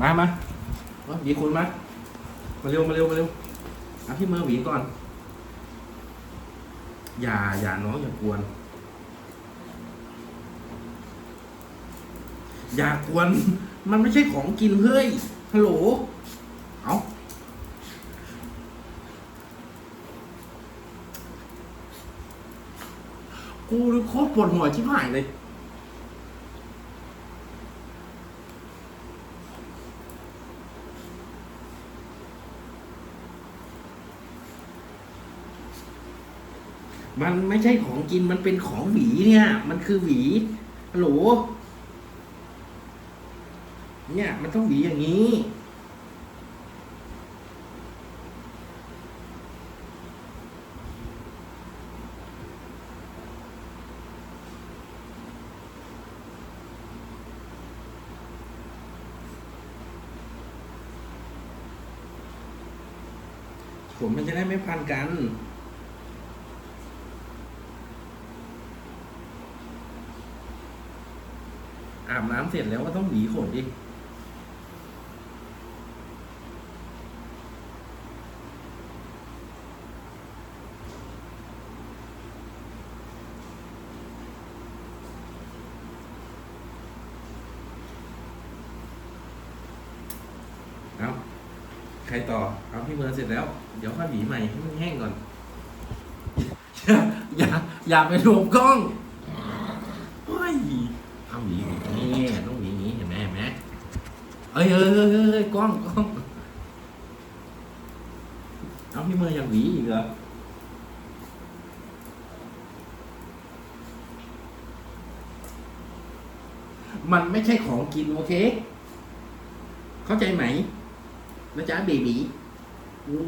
มามาว่าหวีคุณมา มาเร็ว มาเร็ว มาเร็วเอาพี่เมือหวีก่อน อย่า อย่าน้องอย่ากวน อย่ากวน มันไม่ใช่ของกินเฮ้ย ฮัลโหล เอากูนี่โคตรปวดหัวชิบหายเลย มันไม่ใช่ของกินมันเป็นของหวีเนี่ย มันคือหวีฮัลโหลเนี่ย มันต้องหวีอย่างนี้ ผมมันจะได้ไม่พันกัน อาบน้ำเสร็จแล้วก็ต้องหวีขนดิเอาใครต่อ เอาพี่เมอร์เสร็จแล้ว เดี๋ยวค่อยหวีใหม่ให้มันแห้งก่อน อย่า อย่าอย่าไปรวมกล้องเฮ้ยเอาหวี เอ้ยเอ้ยเอ้ยเอ้ยเอ้ยกล้องกล้องเอาพี่เมอร์อยากหวีอีกเหรอมันไม่ใช่ของกินโอเค เข้าใจไหมนะจ๊ะเบบีโอ้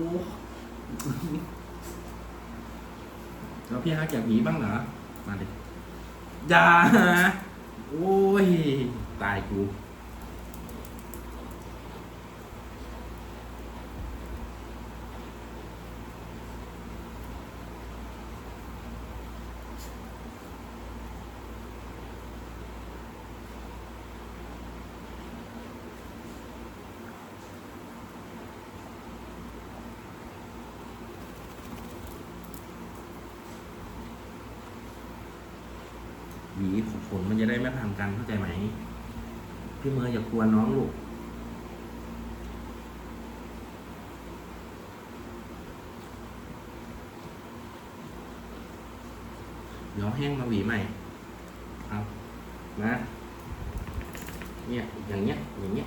แล้วพี่ฮักอยากหวีบ้างเหรอ มาดิอย่าโอ้ย ตายกู ห ผลมันจะได้ไม่พังกันเข้าใจไหม พี่เมย์อย่ากลัวน้องลูกเดี๋ยวแห้งมาหวีใหม่เอานะเนี่ยอย่างเงี้ยอย่างเงี้ย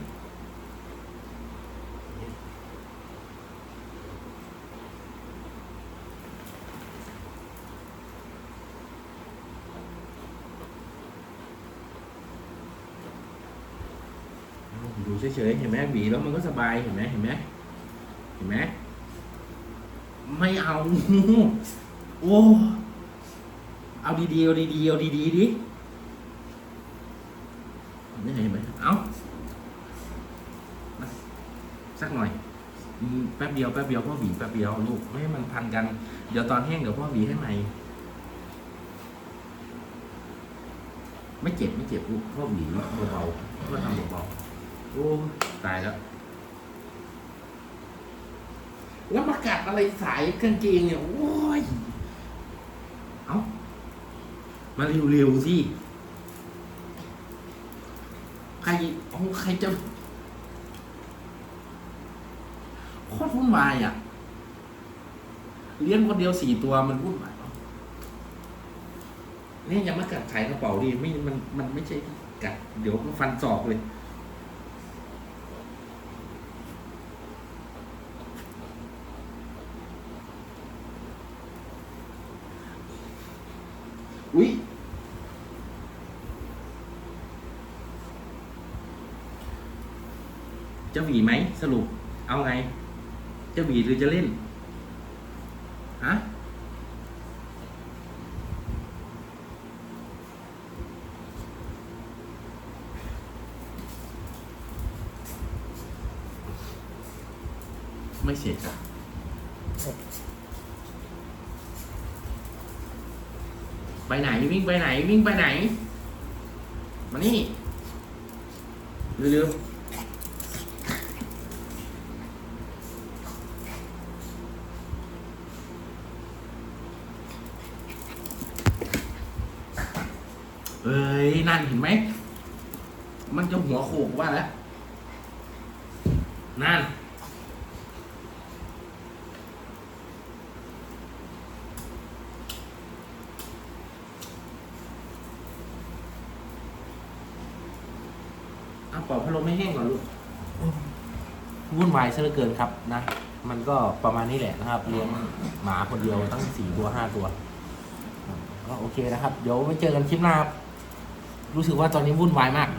ดูเฉยๆเห็นไหมหวีแล้วมันก็สบายเห็นไหมเห็นไหมเห็นไหมไม่เอา โอ้ เอาดีๆเอาดีๆเอาดีๆดินี่เห็นไหมเอามาสักหน่อย แป๊บเดียวแป๊บเดียวพ่อหวีแป๊บเดียวลูกไม่ให้มันพันกัน เดี๋ยวตอนแห้งเดี๋ยวพ่อหวีให้ใหม่ไม่เจ็บไม่เจ็บลูกพ่อหวีเบาๆพ่อทำเบาๆ โอ้ตายแล้ว แล้วมากัดอะไรสายกางเกงเนี่ย โอ้ย เอามาเร็วๆสิ ใครเอาใครจะโคตรวุ่นวายอะ เลี้ยงคนเดียวสี่ตัวมันวุ่นวายเนอะเนี่ยยังมากัดขายกระเป๋าดิไม่มันมันไม่ใช่กัด เดี๋ยวมันฟันศอกเลย อุ๊ยจะหวีไหมสรุป เอาไงจะหวีหรือจะเล่นฮะไม่เสียใจ ไปไหนวิ่งไปไหนวิ่งไปไหน มานี่เร็วเอ้ย นั่นเห็นไหม มันจะหัวโขกว่าแล้ว นั่น ปล่อยพัดลมไม่แห้งก่อนลูกวุ่นวายซะเหลือเกินครับนะ มันก็ประมาณนี้แหละนะครับ เลี้ยงหมาคนเดียวตั้งสี่ตัวห้าตัว ก็โอเคนะครับ เดี๋ยวไว้เจอกันคลิปหน้าครับรู้สึกว่าตอนนี้วุ่นวายมาก